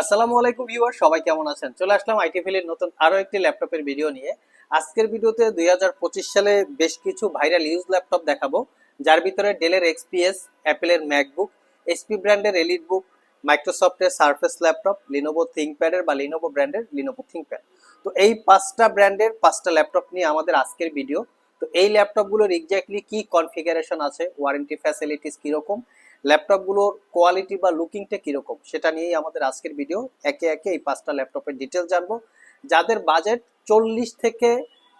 আসসালামু আলাইকুম ভিউয়ার সবাই কেমন আছেন? চলে আসলাম আইটি ফিলের নতুন আরও একটি ল্যাপটপের ভিডিও নিয়ে। আজকের ভিডিওতে দুই সালে বেশ কিছু ভাইরাল ইউজ ল্যাপটপ দেখাবো, যার ভিতরে ডেলের এক্সপিএস অ্যাপেলের ম্যাকবুক এসপি ব্র্যান্ডের এলিট বুক মাইক্রোসফটের সারফেস ল্যাপটপ লিনোভো থিঙ্কপ্যাডের বা লিনোভো ব্র্যান্ডের লিনোভো থিঙ্কপ্যাড তো এই পাঁচটা ব্র্যান্ডের পাঁচটা ল্যাপটপ নিয়ে আমাদের আজকের ভিডিও। তো এই ল্যাপটপগুলোর এক্স্যাক্টলি কি কনফিগারেশন আছে ওয়ারেন্টি ফ্যাসিলিটিস কীরকম ল্যাপটপগুলোর কোয়ালিটি বা লুকিংটা কীরকম, সেটা নিয়েই আমাদের আজকের ভিডিও একে একে এই পাঁচটা ল্যাপটপের ডিটেল জানব। যাদের বাজেট চল্লিশ থেকে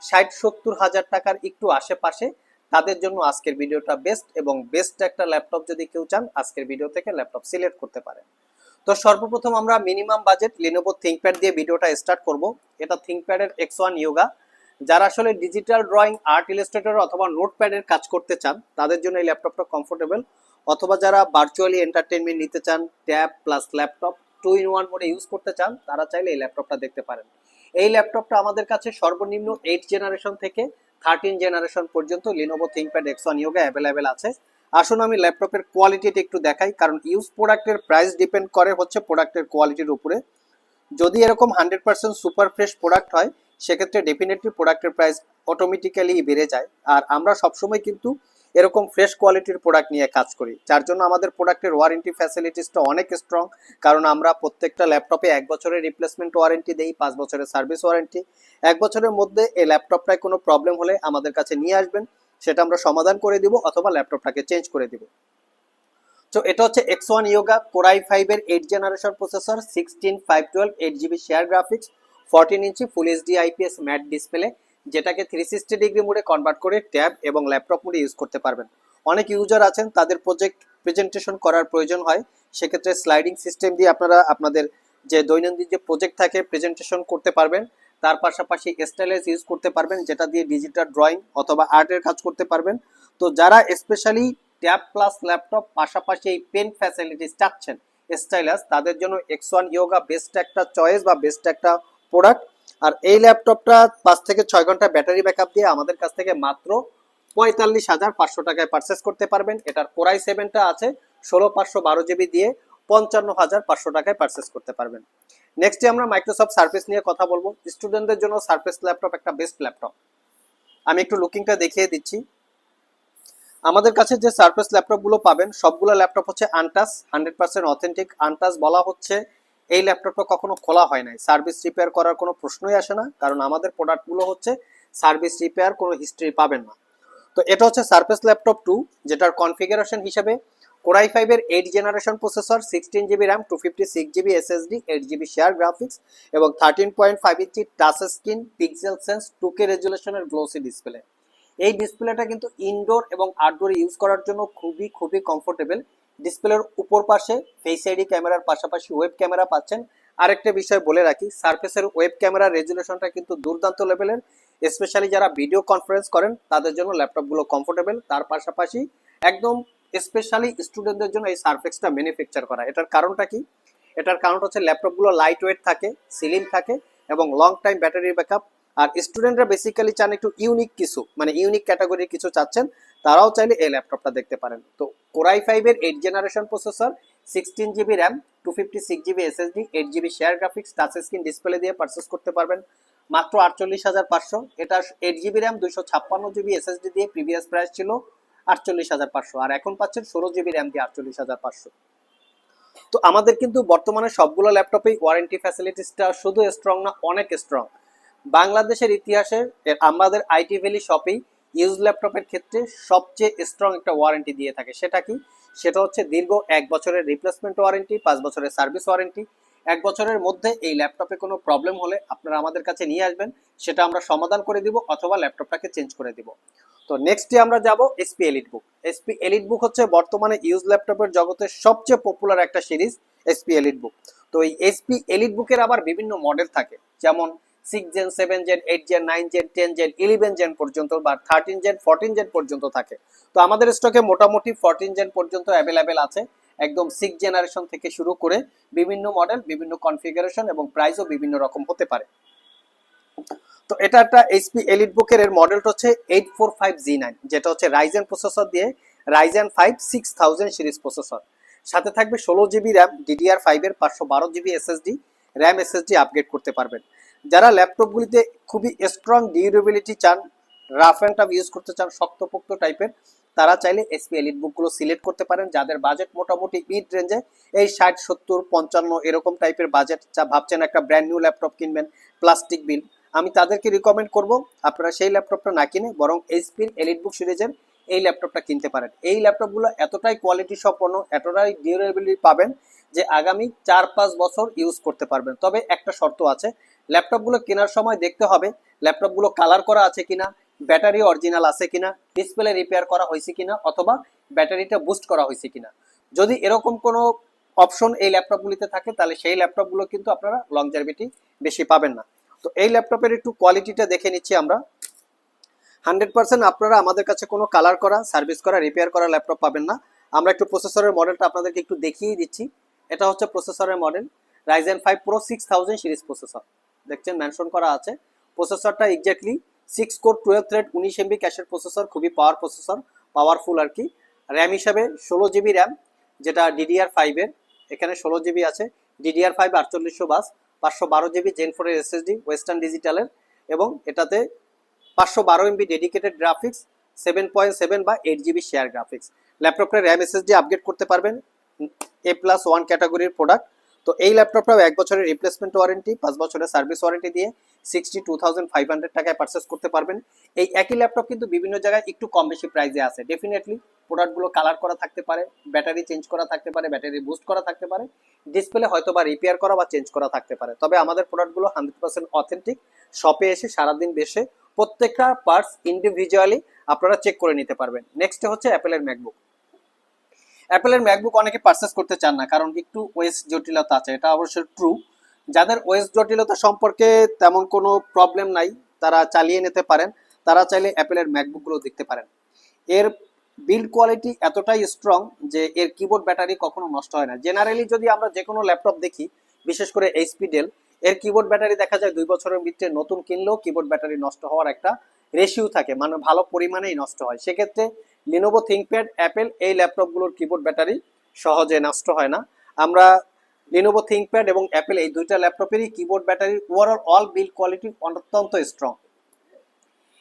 ষাট, সত্তর হাজার টাকার একটু আশেপাশে, তাদের জন্য আজকের ভিডিওটা বেস্ট এবং বেস্ট একটা ল্যাপটপ যদি কেউ চান, আজকের ভিডিও থেকে ল্যাপটপ সিলেক্ট করতে পারেন। তো সর্বপ্রথম আমরা মিনিমাম বাজেট লিনোভো থিঙ্কপ্যাড দিয়ে ভিডিওটা স্টার্ট করব। এটা থিঙ্কপ্যাডের এক্স ওয়ান ইয়োগা যারা আসলে ডিজিটাল ড্রয়িং আর্ট ইলাস্ট্রেটর অথবা নোটপ্যাডের কাজ করতে চান, তাদের জন্য এই ল্যাপটপটা কমফোর্টেবল অথবা যারা ভার্চুয়ালি এন্টারটেনমেন্ট নিতে চান tab plus laptop two in one মোডে ইউজ করতে চান, তারা চাইলে এই ল্যাপটপটা দেখতে পারেন। এই ল্যাপটপটা আমাদের কাছে সর্বনিম্ন এইট জেনারেশন থেকে থার্টিন জেনারেশন পর্যন্ত Lenovo ThinkPad X one Yoga available আছে। আসুন আমি ল্যাপটপের কোয়ালিটিটা একটু দেখাই, কারণ ইউজ প্রোডাক্টের প্রাইস ডিপেন্ড করে হচ্ছে প্রোডাক্টের কোয়ালিটির উপরে। যদি এরকম hundred percent super fresh product হয়, সেক্ষেত্রে ডেফিনেটলি প্রোডাক্টের প্রাইস অটোমেটিক্যালি বেড়ে যায়। আর আমরা সবসময় কিন্তু এরকম ফ্রেশ কোয়ালিটির প্রোডাক্ট নিয়ে কাজ করি। যার জন্য আমাদের প্রোডাক্টের ওয়ারেন্টি ফ্যাসিলিটিসটা অনেক স্ট্রং কারণ আমরা প্রত্যেকটা ল্যাপটপে এক বছরের রিপ্লেসমেন্ট ওয়ারেন্টি দেই, পাঁচ বছরের সার্ভিস ওয়ারেন্টি এক বছরের মধ্যে এই ল্যাপটপটায় কোনো প্রবলেম হলে আমাদের কাছে নিয়ে আসবেন, সেটা আমরা সমাধান করে দিব অথবা ল্যাপটপটাকে চেঞ্জ করে দিব। তো এটা হচ্ছে X one Yoga core i ফাইভের eight generation processor sixteen five twelve eight GB share graphics fourteen inch full HD IPS matte display যেটাকে থ্রি সিক্সটি ডিগ্রি মোডে কনভার্ট করে ট্যাব এবং ল্যাপটপ মোডে ইউজ করতে পারবেন। অনেক ইউজার আছেন, তাদের প্রজেক্ট প্রেজেন্টেশন করার প্রয়োজন হয়। সেক্ষেত্রে স্লাইডিং সিস্টেম দিয়ে আপনারা আপনাদের যে দৈনন্দিন যে প্রজেক্ট থাকে প্রেজেন্টেশন করতে পারবেন। তার পাশাপাশি স্টাইলাইজ ইউজ করতে পারবেন, যেটা দিয়ে ডিজিটাল ড্রয়িং অথবা আর্টের কাজ করতে পারবেন। তো যারা স্পেশালি ট্যাব প্লাস ল্যাপটপ পাশাপাশি এই পেন ফ্যাসিলিটিস চাচ্ছেন স্টাইলাস তাদের জন্য এক্স ওয়ান ইয়োগা বেস্ট একটা চয়েস বা বেস্ট একটা প্রোডাক্ট আর এই ল্যাপটপটা পাঁচ থেকে ছয় ঘণ্টা ব্যাটারি ব্যাকআপ দিয়ে আমাদের কাছ থেকে মাত্র পঁয়তাল্লিশ হাজার পাঁচশো টাকায় পারচেস করতে পারবেন। এটার কোরাই সেভেনটা আছে, ষোলো পাঁচশো বারো জিবি দিয়ে পঞ্চান্ন হাজার পাঁচশো টাকায় পারচেস করতে পারবেন। নেক্সটে আমরা মাইক্রোসফট সার্ফেস নিয়ে কথা বলব। স্টুডেন্টদের জন্য সার্ফেস ল্যাপটপ একটা বেস্ট ল্যাপটপ আমি একটু লুকিংটা দেখিয়ে দিচ্ছি। আমাদের কাছে যে সার্ফেস ল্যাপটপগুলো পাবেন, সবগুলো ল্যাপটপ হচ্ছে আনটাস হান্ড্রেড পার্সেন্ট অথেন্টিক আনটাস বলা হচ্ছে এই ল্যাপটপটা কখনো খোলা হয় নাই। সার্ভিস রিপেয়ার করার কোনো প্রশ্নই আসে না, কারণ আমাদের প্রোডাক্টগুলো হচ্ছে সার্ভিস রিপেয়ার কোনো হিস্ট্রি পাবেন না। তো এটা হচ্ছে সার্ফেস ল্যাপটপ টু যেটার কনফিগারেশন হিসেবে কোরাই ফাইভের eight generation processor sixteen GB RAM two fifty six GB SSD eight GB shared graphics এবং thirteen point five inch touch screen Pixel Sense two K রেজুলেশনের glossy display এই ডিসপ্লেটা কিন্তু indoor এবং outdoor use করার জন্য খুবই খুবই কমফোর্টেবল ডিসপ্লের উপর পাশে ফেস আইডি ক্যামেরার পাশাপাশি ওয়েব ক্যামেরা পাচ্ছেন। আরেকটা বিষয় বলে রাখি সার্ফেসের ওয়েব ক্যামেরার রেজুলেশনটা কিন্তু দুর্দান্ত লেভেলের স্পেশালি যারা ভিডিও কনফারেন্স করেন, তাদের জন্য ল্যাপটপগুলো কমফোর্টেবল তার পাশাপাশি একদম স্পেশালি স্টুডেন্টদের জন্য এই সার্ফেক্সটা ম্যানুফ্যাকচার করা। এটার কারণটা কি? এটার কারণ হচ্ছে ল্যাপটপগুলো লাইট ওয়েট থাকে সিলিং থাকে এবং লং টাইম ব্যাটারি ব্যাকআপ আর স্টুডেন্টরা বেসিক্যালি চান একটু ইউনিক কিছু মানে ইউনিক ক্যাটাগরির কিছু চাচ্ছেন, তারাও চাইলে এই ল্যাপটপটা দেখতে পারেন। তো কোরাই ফাইভের eight generation processor sixteen GB RAM two fifty six GB SSD eight GB share graphics touch screen display দিয়ে পারচেস করতে পারবেন। মাত্র আটচল্লিশ হাজার পাঁচশো, এটা এইট জিবি র্যাম দুইশো ছাপ্পান্ন জিবি এসএসডি দিয়ে প্রিভিয়াস প্রাইস ছিল আটচল্লিশ হাজার পাঁচশো, আর এখন পাচ্ছেন ষোলো জিবি র্যাম দিয়ে আটচল্লিশ হাজার পাঁচশো। তো আমাদের কিন্তু বর্তমানে সবগুলো ল্যাপটপেই ওয়ারেন্টি ফ্যাসিলিটিসটা শুধু স্ট্রং না, অনেক স্ট্রং বাংলাদেশের ইতিহাসে আমাদের আইটি ভ্যালি শপেই ইউজ ল্যাপটপের ক্ষেত্রে সবচেয়ে স্ট্রং একটা ওয়ারেন্টি দিয়ে থাকে। সেটা কি? সেটা হচ্ছে দীর্ঘ এক বছরের রিপ্লেসমেন্ট ওয়ারেন্টি পাঁচ বছরের সার্ভিস ওয়ারেন্টি এক বছরের মধ্যে এই ল্যাপটপে কোনো প্রবলেম হলে আপনারা আমাদের কাছে নিয়ে আসবেন, সেটা আমরা সমাধান করে দিব অথবা ল্যাপটপটাকে চেঞ্জ করে দিব। তো নেক্সটে আমরা যাব HP elite book HP elite book হচ্ছে বর্তমানে ইউজ ল্যাপটপের জগতের সবচেয়ে পপুলার একটা সিরিজ এসপি এলিট বুক তো এই এসপি এলিট বুকের আবার বিভিন্ন মডেল থাকে। যেমন six gen seven gen eight gen nine gen ten gen eleven gen পর্যন্ত বা থার্টিন জেন ফোরটিন জেন পর্যন্ত থাকে। তো আমাদের স্টকে মোটামুটি ফোরটিন জেন পর্যন্ত অ্যাভেলেবেল আছে। একদম সিক্স জেনারেশন থেকে শুরু করে বিভিন্ন মডেল বিভিন্ন কনফিগারেশন এবং প্রাইসও বিভিন্ন রকম হতে পারে। তো এটা একটা এইচপি এলিট বুকের এর মডেলটা হচ্ছে eight four five G nine যেটা হচ্ছে রাইজেন প্রসেসর দিয়ে Ryzen five six thousand series processor সাথে থাকবে ষোলো জিবি র্যাম ডিডিআর ফাইভের পাঁচশো বারো GB SSD RAM SSD upgrade করতে পারবেন। যারা ল্যাপটপগুলিতে খুবই স্ট্রং ডিউরেবিলিটি চান রাফ অ্যান্ড টাফ ইউজ করতে চান, শক্তপোক্ত টাইপের তারা চাইলে এসপি এলিট বুকগুলো সিলেক্ট করতে পারেন, যাদের বাজেট মোটামুটি মিড রেঞ্জে এই ষাট, সত্তর, পঞ্চান্ন এরকম টাইপের বাজেট যা ভাবছেন একটা ব্র্যান্ড নিউ ল্যাপটপ কিনবেন প্লাস্টিক বিল আমি তাদেরকে রিকমেন্ড করব, আপনারা সেই ল্যাপটপটা না কিনে বরং এইচপির এলিট বুক সিরিজের এই ল্যাপটপটা কিনতে পারেন। এই ল্যাপটপগুলো এতটাই কোয়ালিটি সম্পন্ন, এতটাই ডিউরেবিলিটি পাবেন যে আগামী চার পাঁচ বছর ইউজ করতে পারবেন। তবে একটা শর্ত আছে ল্যাপটপগুলো কেনার সময় দেখতে হবে ল্যাপটপগুলো কালার করা আছে কিনা, ব্যাটারি অরিজিনাল আছে কিনা ডিসপ্লে রিপেয়ার করা হয়েছে কিনা অথবা ব্যাটারিটা বুস্ট করা হয়েছে কিনা। যদি এরকম কোনো অপশন এই ল্যাপটপগুলিতে থাকে, তাহলে সেই ল্যাপটপগুলো কিন্তু আপনারা লংজারভিটি বেশি পাবেন না। তো এই ল্যাপটপের একটু কোয়ালিটিটা দেখে নিচ্ছি আমরা। হান্ড্রেড পার্সেন্ট আপনারা আমাদের কাছে কোনো কালার করা সার্ভিস করা রিপেয়ার করা ল্যাপটপ পাবেন না। আমরা একটু প্রসেসরের মডেলটা আপনাদেরকে একটু দেখিয়ে দিচ্ছি। এটা হচ্ছে প্রসেসরের model Ryzen five pro six thousand series processor দেখছেন মেনশন করা আছে। প্রসেসরটা exactly six core twelve thread উনিশ এমবি ক্যাশের প্রসেসর খুবই পাওয়ার প্রসেসর পাওয়ারফুল আর কি। র্যাম হিসাবে ষোলো জিবি র্যাম যেটা ডিডিআর ফাইভের এখানে ষোলো জিবি আছে। ডিডিআর ফাইভ আটচল্লিশশো বাস, পাঁচশো বারো জিবি জেন ফোরের এসএসডি ওয়েস্টার্ন ডিজিটালের এবং এটাতে পাঁচশো বারো MB dedicated graphics seven point seven বা এইট জিবি শেয়ার গ্রাফিক্স ল্যাপটপটা র্যাম এসএসডি আপগ্রেড করতে পারবেন এ প্লাস ওয়ান ক্যাটাগরির প্রোডাক্ট তো এই ল্যাপটপটাও এক বছরের রিপ্লেসমেন্ট ওয়ারেন্টি পাঁচ বছরের সার্ভিস ওয়ারেন্টি দিয়ে sixty two thousand five hundred টাকায় পারচেস করতে পারবেন। এই একই ল্যাপটপ কিন্তু বিভিন্ন জায়গায় একটু কম বেশি প্রাইসে আছে। ডেফিনেটলি প্রোডাক্টগুলো কালার করা থাকতে পারে ব্যাটারি চেঞ্জ করা থাকতে পারে ব্যাটারি বুস্ট করা থাকতে পারে ডিসপ্লে হয়তো বা রিপেয়ার করা বা চেঞ্জ করা থাকতে পারে। তবে আমাদের প্রোডাক্টগুলো হান্ড্রেড পার্সেন্ট অথেন্টিক শপে এসে সারাদিন বেসে প্রত্যেকটা পার্টস ইন্ডিভিজুয়ালি আপনারা চেক করে নিতে পারবেন। নেক্সট হচ্ছে অ্যাপেলের ম্যাকবুক অ্যাপেলের ম্যাকবুক অনেকে পারচেস করতে চান না, কারণ একটু ওয়েস জটিলতা আছে, এটা অবশ্যই ট্রু যাদের ওয়েস জটিলতা সম্পর্কে তেমন কোনো প্রবলেম নাই, তারা চালিয়ে নিতে পারেন, তারা চাইলে অ্যাপেলের ম্যাকবুকগুলো দেখতে পারেন। এর বিল্ড কোয়ালিটি এতটাই স্ট্রং যে এর কিবোর্ড ব্যাটারি কখনো নষ্ট হয় না। জেনারেলি যদি আমরা যে কোনো ল্যাপটপ দেখি, বিশেষ করে এইচপি ডেল এর কিবোর্ড ব্যাটারি দেখা যায় দুই বছরের ভিতরে নতুন কিনলেও কিবোর্ড ব্যাটারি নষ্ট হওয়ার একটা রেশিও থাকে মানে ভালো পরিমাণেই নষ্ট হয়। সেক্ষেত্রে লিনোভো থিঙ্কপ্যাড অ্যাপেল এই ল্যাপটপগুলোর কিবোর্ড ব্যাটারি সহজে নষ্ট হয় না। আমরা লিনোভো থিঙ্কপ্যাড এবং অ্যাপেল এই দুইটা ল্যাপটপেরই keyboard battery overall all build quality অত্যন্ত স্ট্রং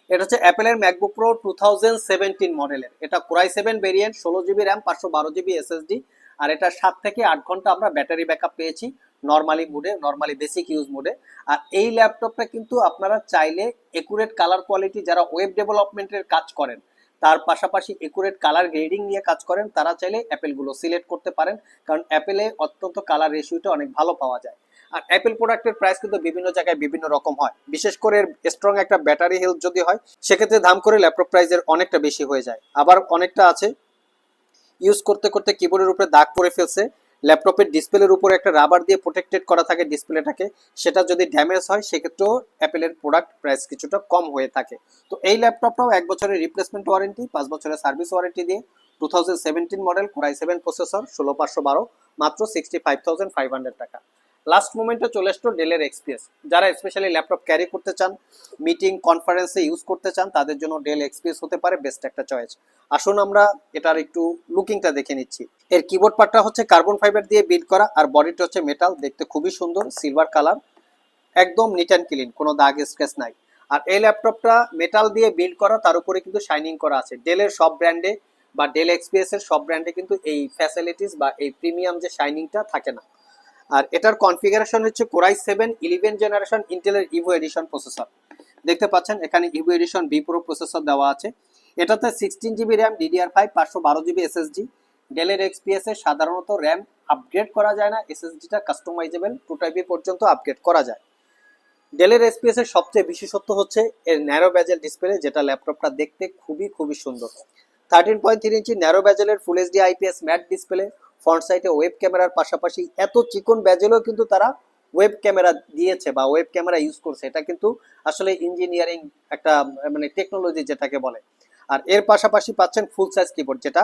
এটা হচ্ছে অ্যাপেলের MacBook pro two thousand seventeen মডেলের এটা কোরাই সেভেন ভেরিয়েন্ট ষোলো জিবি র্যাম পাঁচশো বারো জিবি এসএসডি আর এটা সাত থেকে আট ঘণ্টা আমরা ব্যাটারি ব্যাকআপ পেয়েছি নর্মালি মুডে নর্মালি বেসিক ইউজ মুডে আর এই ল্যাপটপটা কিন্তু আপনারা চাইলে একুরেট কালার কোয়ালিটি যারা ওয়েব ডেভেলপমেন্টের কাজ করেন তার পাশাপাশি একুরেট কালার গ্রেডিং নিয়ে কাজ করেন, তারা চাইলে অ্যাপেলগুলো সিলেক্ট করতে পারেন, কারণ অ্যাপেলে অত্যন্ত কালার রেশিওটা অনেক ভালো পাওয়া যায়। আর অ্যাপেল প্রোডাক্টের প্রাইস কিন্তু বিভিন্ন জায়গায় বিভিন্ন রকম হয়। বিশেষ করে স্ট্রং একটা ব্যাটারি হেলথ যদি হয়, সেক্ষেত্রে দাম করে ল্যাপটপ প্রাইসের অনেকটা বেশি হয়ে যায়। আবার অনেকটা আছে। ইউজ করতে করতে কিবোর্ডের উপরে দাগ পড়ে ফেলছে। ল্যাপটপের ডিসপ্লের উপর একটা রাবার দিয়ে প্রোটেক্টেড করা থাকে ডিসপ্লেটাকে, সেটা যদি ড্যামেজ হয়, সেক্ষেত্রেও অ্যাপেলের প্রোডাক্ট প্রাইস কিছুটা কম হয়ে থাকে। তো এই ল্যাপটপটাও এক বছরের রিপ্লেসমেন্ট ওয়ারেন্টি পাঁচ বছরের সার্ভিস ওয়ারেন্টি দিয়ে two thousand seventeen model core i seven processor ষোলো পাঁচশো বারো, মাত্র sixty five thousand five hundred টাকা। লাস্ট মোমেন্টে চলে আসতো ডেলের এক্সপিএস যারা স্পেশালি ল্যাপটপ ক্যারি করতে চান মিটিং কনফারেন্সে ইউজ করতে চান, তাদের জন্য ডেল এক্সপিএস হতে পারে বেস্ট একটা চয়েস আসুন আমরা এটার একটু লুকিংটা দেখে নিচ্ছি। এর কিবোর্ড পার্টটা হচ্ছে কার্বন ফাইবার দিয়ে বিল্ড করা, আর বডিটা হচ্ছে মেটাল দেখতে খুবই সুন্দর সিলভার কালার একদম নিট অ্যান্ড ক্লিন কোনো দাগ স্ক্র্যাচ নাই। আর এই ল্যাপটপটা মেটাল দিয়ে বিল্ড করা, তার উপরে কিন্তু শাইনিং করা আছে। ডেলের সব ব্র্যান্ডে বা ডেল এক্সপিএস এর সব ব্র্যান্ডে কিন্তু এই ফ্যাসিলিটিস বা এই প্রিমিয়াম যে শাইনিংটা থাকে না। আর এটার কনফিগারেশন হচ্ছে Core i seven eleven generation ইন্টেলের ইভো এডিশন প্রসেসর দেখতে পাচ্ছেন, এখানে Evo edition B pro processor দেওয়া আছে। এটাতে sixteen GB RAM DDR five পাঁচশো বারো জিবি এসএসডি ডেলের এক্সপিএস এ সাধারণত র্যাম আপগ্রেড করা যায় না এসএসডিটা কাস্টমাইজেবল টু টাইপি পর্যন্ত আপগ্রেড করা যায়। ডেলের এসপিএস এর সবচেয়ে বিশেষত্ব হচ্ছে এর ন্যারো ব্যাজেল ডিসপ্লে যেটা ল্যাপটপটা দেখতে খুবই খুবই সুন্দর। Thirteen point three inch narrow ব্যাজেলের full HD IPS matte display front সাইডে ওয়েব ক্যামেরার পাশাপাশি এত চিকন ব্যাজেলও কিন্তু তারা ওয়েব ক্যামেরা দিয়েছে বা ওয়েব ক্যামেরা ইউজ করছে। এটা কিন্তু আসলে ইঞ্জিনিয়ারিং একটা মানে টেকনোলজি যেটাকে বলে। আর এর পাশাপাশি পাচ্ছেন ফুল সাইজ কিবোর্ড যেটা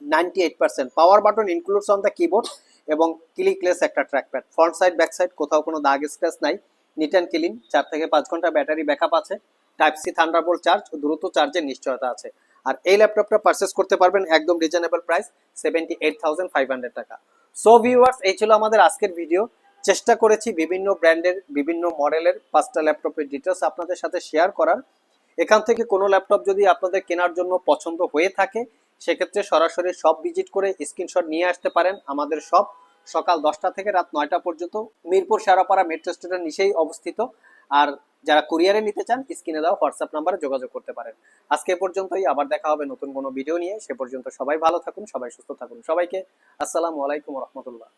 ninety eight percent power button includes on the keyboard এবং ক্লিকলেস একটা trackpad front side back side কোথাও কোনো দাগ স্ক্র্যাচ নাই। নিট অ্যান্ড ক্লিন চার থেকে পাঁচ ঘণ্টা ব্যাটারি ব্যাকআপ আছে। টাইপ সি থান্ডারবোল্ট চার্জ দ্রুত চার্জের নিশ্চয়তা আছে। আর এই ল্যাপটপটা পারচেস করতে পারবেন একদম reasonable price seventy eight thousand five hundred টাকা। সো ভিউয়ার্স এই ছিল আমাদের আজকের ভিডিও চেষ্টা করেছি বিভিন্ন ব্র্যান্ডের বিভিন্ন মডেলের পাঁচটা ল্যাপটপের ডিটেলস আপনাদের সাথে শেয়ার করার। এখান থেকে কোনো ল্যাপটপ যদি আপনাদের কেনার জন্য পছন্দ হয়ে থাকে, সেক্ষেত্রে সরাসরি সব ভিজিট করে স্ক্রিনশট নিয়ে আসতে পারেন আমাদের সব সকাল দশটা থেকে রাত নয়টা পর্যন্ত। মিরপুর, শেরাপাড়া মেট্রো স্টেশনের নিচেই অবস্থিত। আর যারা কুরিয়ারে নিতে চান, স্ক্রিনে দেওয়া হোয়াটসঅ্যাপ নাম্বারে যোগাযোগ করতে পারেন। আজকে পর্যন্তই, আবার দেখা হবে নতুন কোনো ভিডিও নিয়ে। সে পর্যন্ত সবাই ভালো থাকুন, সবাই সুস্থ থাকুন। সবাইকে আসসালামু আলাইকুম রহমতুল্লাহ।